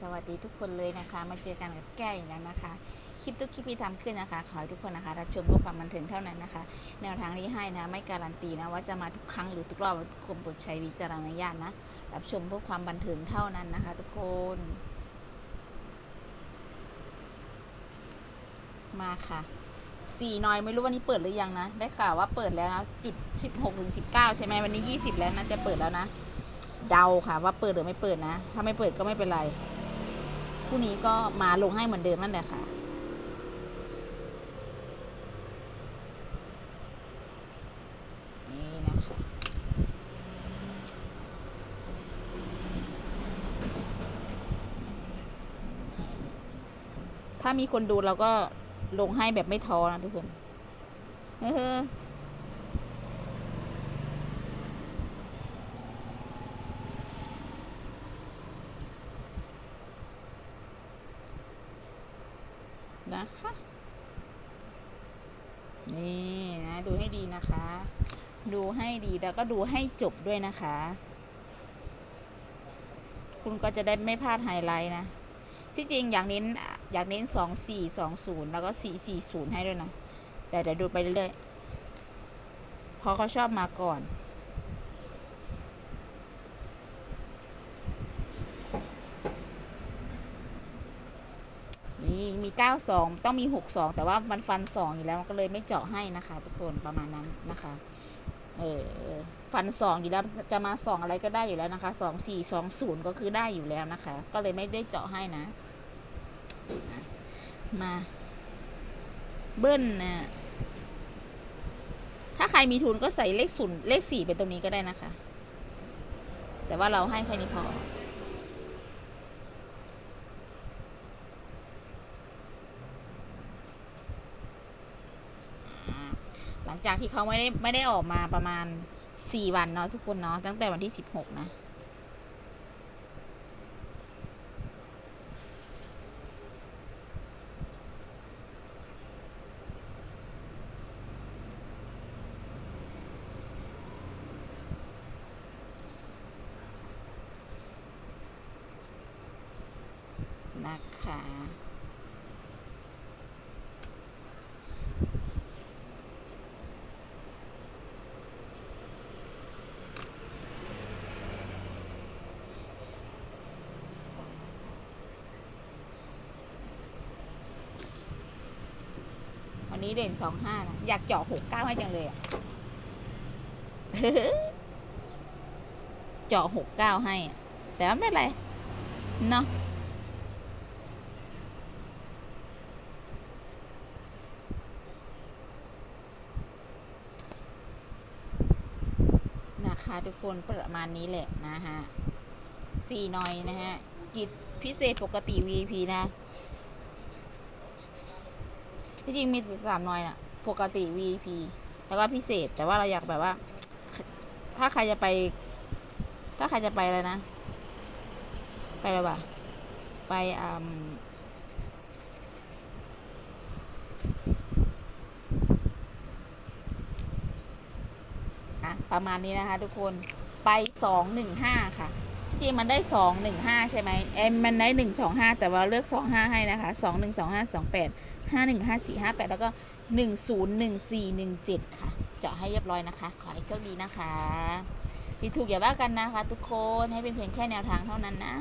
สวัสดีทุกคนเลยนะคะ มาเจอกันกับแก้อีกแล้วนะคะ คลิปทุกคลิปที่ทำขึ้นนะคะ ขอให้ทุกคนนะคะ รับชมเพื่อความบันเทิงเท่านั้นนะคะ แนวทางที่ให้นะ ไม่การันตีนะ ว่าจะมาทุกครั้งหรือทุกรอบทุกคนโปรดใช้วิจารณญาณนะ รับชมเพื่อความบันเทิงเท่านั้นนะคะ ทุกคน มาค่ะสี่นอยไม่รู้วันนี้เปิดหรือยังนะ ได้ข่าวว่าเปิดแล้วนะจุดสิบหกถึงสิบเก้าใช่ไหมวันนี้ยี่สิบแล้วนะจะเปิดแล้วนะ เดาค่ะว่าเปิดหรือไม่เปิดนะ ถ้าไม่เปิดก็ไม่เป็นไรพรุ่นี้ก็มาลงให้เหมือนเดิมนั่นแหละค่ะ นี่นะคะ ถ้ามีคนดูเราก็ลงให้แบบไม่ท้อนะทุกคนเฮ้ นะคะ นี่นะดูให้ดีนะคะ ดูให้ดีแล้วก็ดูให้จบด้วยนะคะ คุณก็จะได้ไม่พลาดไฮไลท์นะ ที่จริงอยากเน้นอยากเน้นสองสี่สองศูนย์แล้วก็สี่สี่ศูนย์ให้ด้วยนะ แต่เดี๋ยวดูไปเรื่อยๆเพราะเขาชอบมาก่อน นี่ มี 92 ต้องมี 62 แต่ว่ามันฟัน 2 อยู่แล้วมันก็เลยไม่เจาะให้นะคะ ทุกคนประมาณนั้นนะคะเออฟัน 2 อยู่แล้วจะมา 2 อะไรก็ได้อยู่แล้วนะคะ 2 4 2 0 ก็คือได้อยู่แล้วนะคะ ก็เลยไม่ได้เจาะให้นะ มา เบิ้ลนะถ้าใครมีทุนก็ใส่เลขศูนย์เลขสี่เป็นตรงนี้ก็ได้นะคะ แต่ว่าเราให้แค่นี้พอ ห ลังจากที่เขาไม่ได้ไม่ได้ออกมาประมาณ4วันเนาะทุกคนเนาะตั้งแต่วันที่16นะนะคะ วั นี้เด่นสองห้านะอยากเจาะหกเก้าให้จังเลยอะเจาะหกเก้าให้แต่ว่าไม่เป็นไรเนาะนะคะทุกคนประมาณนี้แหละนะฮะสี่หน่อยนะฮะกิจพิเศษปกติ VIP นะ ที่จริงมีสามหน่อยน่ะ ปกติ VIP แล้วก็พิเศษ แต่ว่าเราอยากแบบว่า ถ้าใครจะไป ถ้าใครจะไปอะไรนะ ไปอะไรวะไปอืมอะประมาณนี้นะคะทุกคนไปสองหนึ่งห้าค่ะ จริงมันได้สองหนึ่งห้าใช่ไหมเอ็มมันได้หนึ่งสองห้าแต่ว่าเลือกสองห้าให้นะคะสองหนึ่งสองห้าสองแปดห้าหนึ่งห้าสี่ห้าแปดแล้วก็หนึ่งศูนย์หนึ่งสี่หนึ่งเจ็ดค่ะ เจาะให้เรียบร้อยนะคะ ขอให้โชคดีนะคะผิดถูกอย่าว่ากันนะคะ ทุกคนให้เป็นเพียงแค่แนวทางเท่านั้นนะ